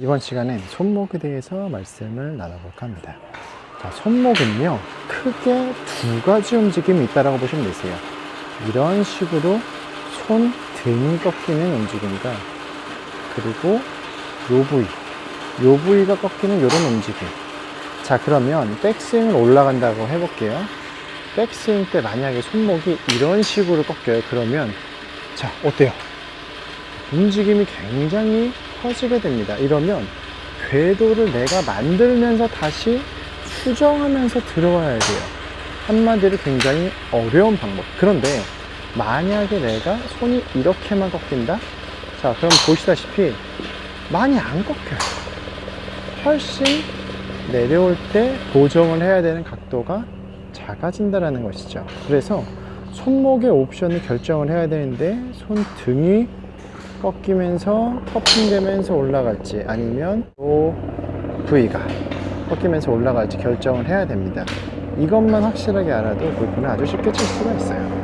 이번 시간엔 손목에 대해서 말씀을 나눠볼까 합니다. 자, 손목은요, 크게 두 가지 움직임이 있다고 보시면 되세요. 이런 식으로 손 등이 꺾이는 움직임과 그리고 요 부위, 요 부위가 꺾이는 이런 움직임. 자, 그러면 백스윙을 올라간다고 해볼게요. 백스윙 때 만약에 손목이 이런 식으로 꺾여요. 그러면, 자, 어때요? 움직임이 굉장히 커지게 됩니다. 이러면 궤도를 내가 만들면서 다시 수정하면서 들어와야 돼요. 한마디로 굉장히 어려운 방법. 그런데 만약에 내가 손이 이렇게만 꺾인다? 자, 그럼 보시다시피 많이 안 꺾여요. 훨씬 내려올 때 고정을 해야 되는 각도가 작아진다라는 것이죠. 그래서 손목의 옵션을 결정을 해야 되는데 손등이 꺾이면서 터핑되면서 올라갈지 아니면 요 부위가 꺾이면서 올라갈지 결정을 해야 됩니다. 이것만 확실하게 알아도 골프는 아주 쉽게 칠 수가 있어요.